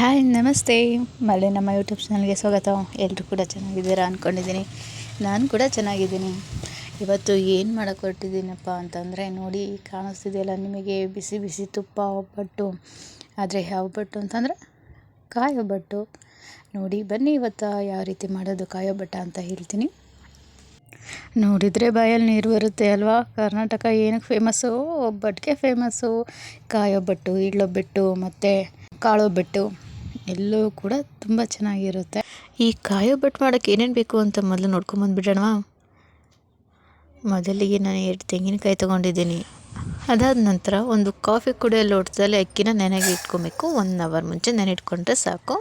Hi ನಮಸ್ತೆ. ಮಳೆ ನಮ್ಮ ಯೂಟ್ಯೂಬ್ ಚಾನಲ್ಗೆ ಸ್ವಾಗತ. ಎಲ್ಲರೂ ಕೂಡ ಚೆನ್ನಾಗಿದ್ದೀರಾ ಅಂದ್ಕೊಂಡಿದ್ದೀನಿ ನಾನು ಕೂಡ ಚೆನ್ನಾಗಿದ್ದೀನಿ. ಇವತ್ತು ಏನು ಮಾಡೋಕ್ಕೆ ಹೊರಟಿದ್ದೀನಪ್ಪ ಅಂತಂದರೆ, ನೋಡಿ, ಕಾಣಿಸ್ತಿದೆಯಲ್ಲ ನಿಮಗೆ. ಬಿಸಿ ಬಿಸಿ ತುಪ್ಪ, ಒಬ್ಬಟ್ಟು. ಆದರೆ ಯಾವ ಒಬ್ಬಟ್ಟು ಅಂತಂದರೆ, ಕಾಯಿ ಒಬ್ಬಟ್ಟು. ನೋಡಿ, ಬನ್ನಿ ಇವತ್ತು ಯಾವ ರೀತಿ ಮಾಡೋದು ಕಾಯಿ ಒಬ್ಬಟ್ಟು ಅಂತ ಹೇಳ್ತೀನಿ. ನೋಡಿದರೆ ಬಾಯಲ್ಲಿ ನೀರು ಬರುತ್ತೆ ಅಲ್ವಾ? ಕರ್ನಾಟಕ ಏನಕ್ಕೆ ಫೇಮಸ್ಸು ಒಬ್ಬಟ್ಟಿಗೆ ಫೇಮಸ್ಸು ಕಾಯೊಬ್ಬಟ್ಟು ಇಳ್ಳೊಬ್ಬಟ್ಟು ಮತ್ತು ಕಾಳೊಬ್ಬಟ್ಟು ಎಲ್ಲವೂ ಕೂಡ ತುಂಬ ಚೆನ್ನಾಗಿರುತ್ತೆ. ಈ ಕಾಯೋ ಬಟ್ ಮಾಡೋಕ್ಕೆ ಏನೇನು ಬೇಕು ಅಂತ ಮೊದಲು ನೋಡ್ಕೊಂಬಂದ್ಬಿಡೋಣವಾ ಮೊದಲಿಗೆ ನಾನು ಎರಡು ತೆಂಗಿನಕಾಯಿ ತೊಗೊಂಡಿದ್ದೀನಿ. ಅದಾದ ನಂತರ ಒಂದು ಕಾಫಿ ಕುಡಿಯೋ ಲೋಟದಲ್ಲಿ ಅಕ್ಕಿನ ನೆನೆಗೆ ಇಟ್ಕೊಬೇಕು. ಒನ್ ಅವರ್ ಮುಂಚೆ ನೆನೆ ಇಟ್ಕೊಂಡ್ರೆ ಸಾಕು.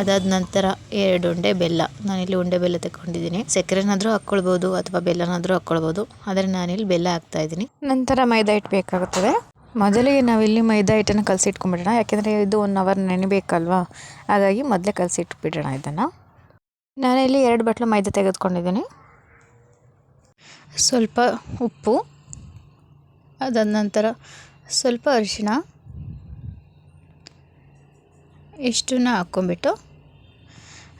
ಅದಾದ ನಂತರ ಎರಡು ಉಂಡೆ ಬೆಲ್ಲ. ನಾನಿಲ್ಲಿ ಉಂಡೆ ಬೆಲ್ಲ ತಗೊಂಡಿದ್ದೀನಿ. ಸಕ್ಕರೆನಾದರೂ ಹಾಕ್ಕೊಳ್ಬೋದು ಅಥವಾ ಬೆಲ್ಲನಾದರೂ ಹಾಕ್ಕೊಳ್ಬೋದು ಆದರೆ ನಾನಿಲ್ಲಿ ಬೆಲ್ಲ ಹಾಕ್ತಾಯಿದ್ದೀನಿ ನಂತರ ಮೈದಾ ಹಿಟ್ಟು ಬೇಕಾಗುತ್ತದೆ. ಮೊದಲಿಗೆ ನಾವಿಲ್ಲಿ ಮೈದಾ ಹಿಟ್ಟನ್ನು ಕಲಸಿಟ್ಕೊಂಡ್ಬಿಡೋಣ. ಯಾಕೆಂದರೆ ಇದು ಒನ್ ಅವರ್ ನೆನೆಬೇಕಲ್ವಾ? ಹಾಗಾಗಿ ಮೊದಲೇ ಕಲಸಿಟ್ಬಿಡೋಣ ಇದನ್ನು. ನಾನಿಲ್ಲಿ ಎರಡು ಬಟ್ಲು ಮೈದಾ ತೆಗೆದುಕೊಂಡಿದ್ದೀನಿ. ಸ್ವಲ್ಪ ಉಪ್ಪು, ಅದಾದ ನಂತರ ಸ್ವಲ್ಪ ಅರಿಶಿಣ, ಇಷ್ಟನ್ನ ಹಾಕ್ಕೊಂಬಿಟ್ಟು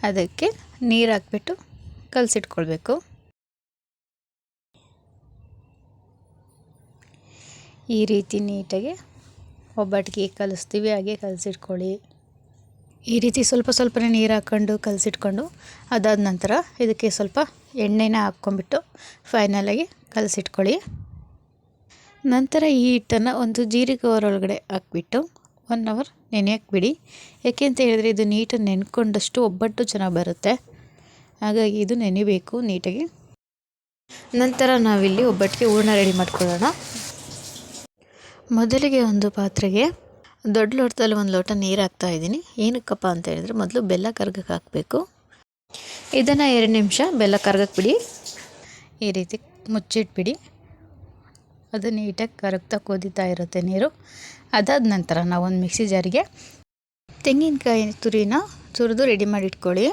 ಅದಕ್ಕೆ ನೀರು ಹಾಕ್ಬಿಟ್ಟು ಕಲಸಿಟ್ಕೊಳ್ಬೇಕು. ಈ ರೀತಿ ನೀಟಾಗಿ ಒಬ್ಬಟ್ಟಿಗೆ ಕಲಿಸ್ತೀವಿ, ಹಾಗೆ ಕಲಸಿಟ್ಕೊಳ್ಳಿ. ಈ ರೀತಿ ಸ್ವಲ್ಪ ಸ್ವಲ್ಪನೇ ನೀರು ಹಾಕ್ಕೊಂಡು ಕಲಸಿಟ್ಕೊಂಡು ಅದಾದ ನಂತರ ಇದಕ್ಕೆ ಸ್ವಲ್ಪ ಎಣ್ಣೆನ ಹಾಕ್ಕೊಂಬಿಟ್ಟು ಫೈನಲಾಗಿ ಕಲಸಿಟ್ಕೊಳ್ಳಿ. ನಂತರ ಈ ಹಿಟ್ಟನ್ನು ಒಂದು ಜೀರಿಗೆ ಒಳಗಡೆ ಹಾಕ್ಬಿಟ್ಟು ಒನ್ ಅವರ್ ನೆನೆಯಕ್ಕೆ ಬಿಡಿ ಯಾಕೆ ಅಂತ ಹೇಳಿದ್ರೆ ಇದು ನೀಟಾಗಿ ನೆನ್ಕೊಂಡಷ್ಟು ಒಬ್ಬಟ್ಟು ಚೆನ್ನಾಗಿ ಬರುತ್ತೆ. ಹಾಗಾಗಿ ಇದು ನೆನೆಬೇಕು ನೀಟಾಗಿ. ನಂತರ ನಾವಿಲ್ಲಿ ಒಬ್ಬಟ್ಟಿಗೆ ಹೂರ್ಣ ರೆಡಿ ಮಾಡ್ಕೊಳ್ಳೋಣ. ಮೊದಲಿಗೆ ಒಂದು ಪಾತ್ರೆಗೆ ದೊಡ್ಡ ಲೋಟದಲ್ಲಿ ಒಂದು ಲೋಟ ನೀರು ಹಾಕ್ತಾ ಇದ್ದೀನಿ ಏನಕ್ಕಪ್ಪ ಅಂತ ಹೇಳಿದ್ರೆ ಮೊದಲು ಬೆಲ್ಲ ಕರ್ಗಕ್ಕೆ ಹಾಕಬೇಕು. ಇದನ್ನು ಎರಡು ನಿಮಿಷ ಬೆಲ್ಲ ಕರ್ಗಕ್ಕೆ ಬಿಡಿ. ಈ ರೀತಿ ಮುಚ್ಚಿಟ್ಬಿಡಿ. ಅದು ನೀಟಾಗಿ ಕರಗ್ತಾ ಕುದೀತಾ ಇರುತ್ತೆ ನೀರು. ಅದಾದ ನಂತರ ನಾವು ಒಂದು ಮಿಕ್ಸಿ ಜಾರಿಗೆ ತೆಂಗಿನಕಾಯಿ ತುರಿನ ತುರಿದು ರೆಡಿ ಮಾಡಿ ಇಟ್ಕೊಳ್ಳಿ.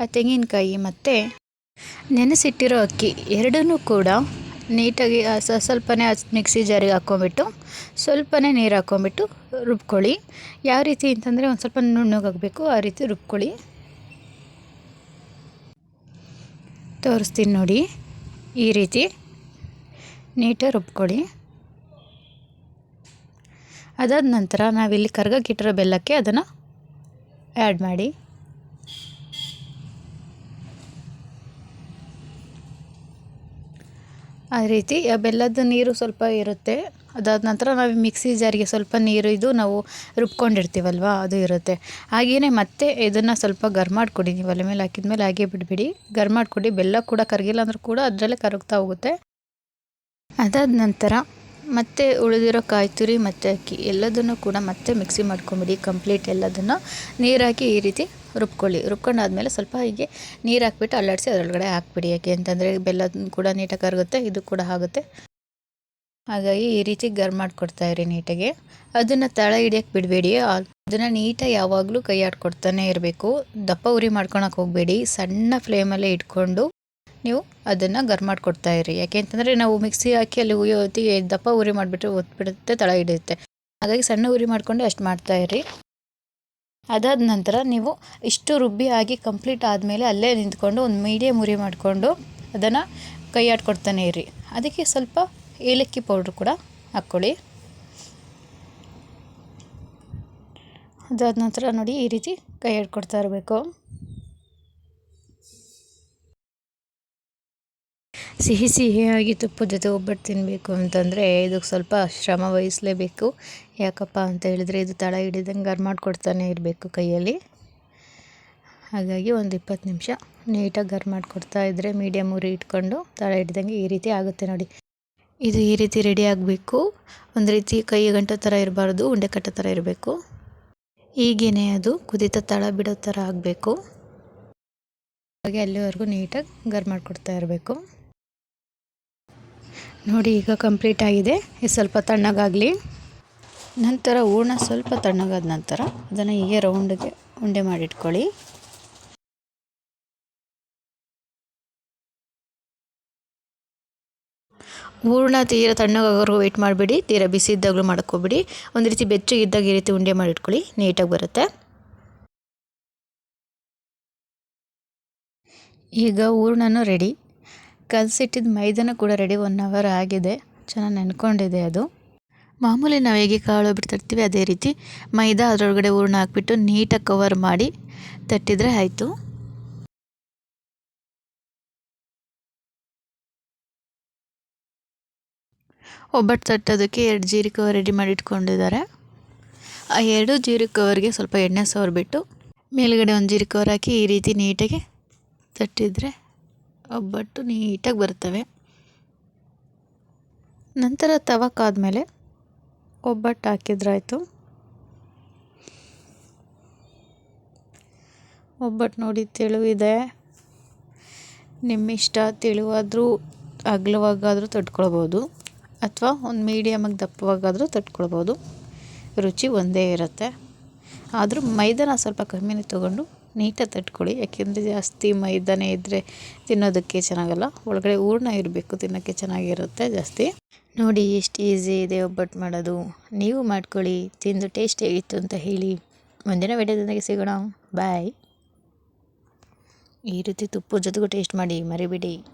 ಆ ತೆಂಗಿನಕಾಯಿ ಮತ್ತು ನೆನೆಸಿಟ್ಟಿರೋ ಅಕ್ಕಿ ಎರಡನ್ನೂ ಕೂಡ ನೀಟಾಗಿ ಸ್ವಲ್ಪನೇ ಮಿಕ್ಸಿ ಜಾರಿಗೆ ಹಾಕ್ಕೊಂಬಿಟ್ಟು ಸ್ವಲ್ಪನೇ ನೀರು ಹಾಕ್ಕೊಂಬಿಟ್ಟು ರುಬ್ಕೊಳ್ಳಿ. ಯಾವ ರೀತಿ ಅಂತಂದರೆ ಒಂದು ಸ್ವಲ್ಪ ನುಣ್ಣಗಾಗಬೇಕು ಆ ರೀತಿ ರುಬ್ಕೊಳ್ಳಿ. ತೋರಿಸ್ತೀನಿ ನೋಡಿ, ಈ ರೀತಿ ನೀಟಾಗಿ ರುಬ್ಕೊಳ್ಳಿ. ಅದಾದ ನಂತರ ನಾವಿಲ್ಲಿ ಕರ್ಗಕ್ಕಿಟ್ಟಿರೋ ಬೆಲ್ಲಕ್ಕೆ ಅದನ್ನು ಆ್ಯಡ್ ಮಾಡಿ. ಆ ರೀತಿ ಬೆಲ್ಲದ ನೀರು ಸ್ವಲ್ಪ ಇರುತ್ತೆ. ಅದಾದ ನಂತರ ನಾವು ಮಿಕ್ಸಿ ಜಾರಿಗೆ ಸ್ವಲ್ಪ ನೀರು ಇದು ನಾವು ರುಬ್ಕೊಂಡಿರ್ತೀವಲ್ವ, ಅದು ಇರುತ್ತೆ. ಹಾಗೆಯೇ ಮತ್ತೆ ಇದನ್ನು ಸ್ವಲ್ಪ ಗರ್ ಮಾಡಿಕೊಡಿ, ನೀವು ಒಲೆ ಮೇಲೆ ಹಾಕಿದ ಮೇಲೆ ಹಾಗೆ ಬಿಡಬೇಡಿ. ಗರ್ ಮಾಡಿಕೊಡಿ, ಬೆಲ್ಲ ಕೂಡ ಕರಗಿಲ್ಲ ಅಂದರೂ ಕೂಡ ಅದರಲ್ಲೇ ಕರಗ್ತಾ ಹೋಗುತ್ತೆ. ಅದಾದ ನಂತರ ಮತ್ತೆ ಉಳಿದಿರೋ ಕಾಯಿ ತುರಿ ಮತ್ತು ಅಕ್ಕಿ ಎಲ್ಲದನ್ನು ಕೂಡ ಮತ್ತೆ ಮಿಕ್ಸಿ ಮಾಡ್ಕೊಂಬಿಡಿ, ಕಂಪ್ಲೀಟ್ ಎಲ್ಲದನ್ನು ನೀರಾಕಿ ಈ ರೀತಿ ರುಬ್ಕೊಳ್ಳಿ. ರುಬ್ಕೊಂಡಾದ್ಮೇಲೆ ಸ್ವಲ್ಪ ಹೀಗೆ ನೀರು ಹಾಕ್ಬಿಟ್ಟು ಅಲ್ಲಾಡಿಸಿ ಅದರೊಳಗಡೆ ಹಾಕ್ಬಿಡಿ. ಯಾಕೆ ಅಂತಂದರೆ ಬೆಲ್ಲ ಕೂಡ ನೀಟಾಗಿ ಕರಗುತ್ತೆ, ಇದು ಕೂಡ ಆಗುತ್ತೆ. ಹಾಗಾಗಿ ಈ ರೀತಿ ಗರ್ ಇರಿ ನೀಟಾಗಿ. ಅದನ್ನು ತಳ ಹಿಡಿಯೋಕ್ಕೆ ಬಿಡಬೇಡಿ. ಅದನ್ನು ನೀಟಾಗಿ ಯಾವಾಗಲೂ ಕೈ ಆಡ್ಕೊಡ್ತಾನೆ ಇರಬೇಕು. ದಪ್ಪ ಉರಿ ಮಾಡ್ಕೊಳಕ್ಕೆ ಹೋಗಬೇಡಿ. ಸಣ್ಣ ಫ್ಲೇಮಲ್ಲೇ ಇಟ್ಕೊಂಡು ನೀವು ಅದನ್ನು ಗರ್ ಮಾಡಿಕೊಡ್ತಾ ಇರಿ. ಯಾಕೆ ಅಂತಂದರೆ ನಾವು ಮಿಕ್ಸಿ ಹಾಕಿ ಅಲ್ಲಿ ಉಯ್ಯೋತಿ ದಪ್ಪ ಉರಿ ಮಾಡಿಬಿಟ್ರೆ ಒತ್ಬಿಡುತ್ತೆ, ತಳ ಹಿಡಿಯುತ್ತೆ. ಹಾಗಾಗಿ ಸಣ್ಣ ಉರಿ ಮಾಡಿಕೊಂಡು ಅಷ್ಟು ಮಾಡ್ತಾ ಇರಿ. ಅದಾದ ನಂತರ ನೀವು ಇಷ್ಟು ರುಬ್ಬಿ ಆಗಿ ಕಂಪ್ಲೀಟ್ ಆದಮೇಲೆ ಅಲ್ಲೇ ನಿಂತ್ಕೊಂಡು ಒಂದು ಮೀಡಿಯಮ್ ಉರಿ ಮಾಡಿಕೊಂಡು ಅದನ್ನು ಕೈ ಆಡ್ಕೊಡ್ತಾನೆ ಇರಿ. ಅದಕ್ಕೆ ಸ್ವಲ್ಪ ಏಲಕ್ಕಿ ಪೌಡ್ರ್ ಕೂಡ ಹಾಕ್ಕೊಳ್ಳಿ. ಅದಾದ ನಂತರ ನೋಡಿ ಈ ರೀತಿ ಕೈ ಇರಬೇಕು. ಸಿಹಿ ಸಿಹಿಯಾಗಿ ತುಪ್ಪದ ಜೊತೆ ಒಬ್ಬಟ್ಟು ತಿನ್ನಬೇಕು ಅಂತಂದರೆ ಇದಕ್ಕೆ ಸ್ವಲ್ಪ ಶ್ರಮ ವಹಿಸಲೇಬೇಕು. ಯಾಕಪ್ಪ ಅಂತ ಹೇಳಿದರೆ ಇದು ತಳ ಹಿಡಿದಂಗೆ ಮಾಡಿಕೊಡ್ತಾನೆ ಇರಬೇಕು ಕೈಯಲ್ಲಿ. ಹಾಗಾಗಿ ಒಂದು ಇಪ್ಪತ್ತು ನಿಮಿಷ ನೀಟಾಗಿ ಗರ್ ಮಾಡಿಕೊಡ್ತಾ ಇದ್ದರೆ ಮೀಡಿಯಮ್ ಉರಿ ಇಟ್ಕೊಂಡು ತಳ ಹಿಡಿದಂಗೆ ಈ ರೀತಿ ಆಗುತ್ತೆ ನೋಡಿ. ಇದು ಈ ರೀತಿ ರೆಡಿ ಆಗಬೇಕು. ಒಂದು ರೀತಿ ಕೈ ಗಂಟೆ ಥರ ಇರಬಾರ್ದು, ಉಂಡೆ ಕಟ್ಟೋ ಥರ ಇರಬೇಕು. ಈಗೇನೆ ಅದು ಕುದಿತ ತಳ ಬಿಡೋ ಥರ ಆಗಬೇಕು. ಹಾಗೆ ಅಲ್ಲಿವರೆಗೂ ನೀಟಾಗಿ ಗರ್ ಮಾಡಿಕೊಡ್ತಾ ಇರಬೇಕು. ನೋಡಿ, ಈಗ ಕಂಪ್ಲೀಟ್ ಆಗಿದೆ. ಇದು ಸ್ವಲ್ಪ ತಣ್ಣಗಾಗಲಿ. ನಂತರ ಹೂರ್ಣ ಸ್ವಲ್ಪ ತಣ್ಣಗಾದ ನಂತರ ಅದನ್ನು ಹೀಗೆ ರೌಂಡಿಗೆ ಉಂಡೆ ಮಾಡಿಟ್ಕೊಳ್ಳಿ. ಹೂರ್ಣ ತೀರ ತಣ್ಣಗಾಗೋರು ವೆಯ್ಟ್ ಮಾಡಿಬಿಡಿ. ತೀರ ಬಿಸಿ ಇದ್ದಾಗಲೂ ಮಾಡ್ಕೋಬಿಡಿ. ಒಂದು ರೀತಿ ಬೆಚ್ಚಗಿದ್ದಾಗ ಈ ರೀತಿ ಉಂಡೆ ಮಾಡಿಟ್ಕೊಳ್ಳಿ. ನೀಟಾಗಿ ಬರುತ್ತೆ. ಈಗ ಹೂರ್ಣನೂ ರೆಡಿ ಕಲಸಿಟ್ಟಿದ್ದ ಮೈದಾನ ಕೂಡ ರೆಡಿ ಒನ್ ಅವರ್ ಆಗಿದೆ. ಚೆನ್ನಾಗಿ ನೆನ್ಕೊಂಡಿದೆ ಅದು. ಮಾಮೂಲಿ ನಾವು ಹೇಗೆ ಕಾಳು ಬಿಡ್ತಿರ್ತೀವಿ ಅದೇ ರೀತಿ ಮೈದಾ ಅದರೊಳಗಡೆ ಹೂರ್ಣ ಹಾಕ್ಬಿಟ್ಟು ನೀಟಾಗಿ ಕವರ್ ಮಾಡಿ ತಟ್ಟಿದರೆ ಆಯಿತು. ಒಬ್ಬಟ್ಟು ತಟ್ಟೋದಕ್ಕೆ ಎರಡು ಜೀರಿಗೆ ಕವರ್ ರೆಡಿ ಮಾಡಿ ಇಟ್ಕೊಂಡಿದ್ದಾರೆ. ಆ ಎರಡು ಜೀರಿಗೆ ಕವರ್ಗೆ ಸ್ವಲ್ಪ ಎಣ್ಣೆ ಸವರ್ಬಿಟ್ಟು ಮೇಲುಗಡೆ ಒಂದು ಜೀರಿಗೆ ಕವರ್ ಹಾಕಿ ಈ ರೀತಿ ನೀಟಾಗಿ ತಟ್ಟಿದರೆ ಒಬ್ಬಟ್ಟು ನೀಟಾಗಿ ಬರ್ತವೆ ನಂತರ ತವಕ್ಕಾದ್ಮೇಲೆ ಒಬ್ಬಟ್ಟು ಹಾಕಿದ್ರಾಯ್ತು. ಒಬ್ಬಟ್ಟು ನೋಡಿ ತೆಳುವಿದೆ. ನಿಮ್ಮಿಷ್ಟ ತೆಳುವಾದರೂ ಅಗಲವಾಗಾದರೂ ತಟ್ಕೊಳ್ಬೋದು. ಅಥವಾ ಒಂದು ಮೀಡಿಯಮಾಗಿ ದಪ್ಪವಾಗಾದರೂ ತಟ್ಕೊಳ್ಬೋದು. ರುಚಿ ಒಂದೇ ಇರುತ್ತೆ. ಆದರೂ ಮೈದಾನ ಸ್ವಲ್ಪ ಕಮ್ಮಿನೇ ತೊಗೊಂಡು ನೀಟಾಗಿ ತಟ್ಕೊಳ್ಳಿ. ಯಾಕೆಂದರೆ ಜಾಸ್ತಿ ಮೈದಾನೇ ಇದ್ದರೆ ತಿನ್ನೋದಕ್ಕೆ ಚೆನ್ನಾಗಲ್ಲ. ಒಳಗಡೆ ಹೂರ್ಣ ಇರಬೇಕು, ತಿನ್ನೋಕ್ಕೆ ಚೆನ್ನಾಗಿರುತ್ತೆ ಜಾಸ್ತಿ. ನೋಡಿ, ಎಷ್ಟು ಈಸಿ ಇದೆ ಒಬ್ಬಟ್ಟು ಮಾಡೋದು. ನೀವು ಮಾಡ್ಕೊಳ್ಳಿ, ತಿಂದು ಟೇಸ್ಟ್ ಹೇಗಿತ್ತು ಅಂತ ಹೇಳಿ. ಮುಂದಿನ ವಿಡಿಯೋದೊಂದಿಗೆ ಸಿಗೋಣ. ಬಾಯ್. ಈ ರೀತಿ ತುಪ್ಪದ ಜೊತೆಗೂ ಟೇಸ್ಟ್ ಮಾಡಿ, ಮರಿಬೇಡಿ.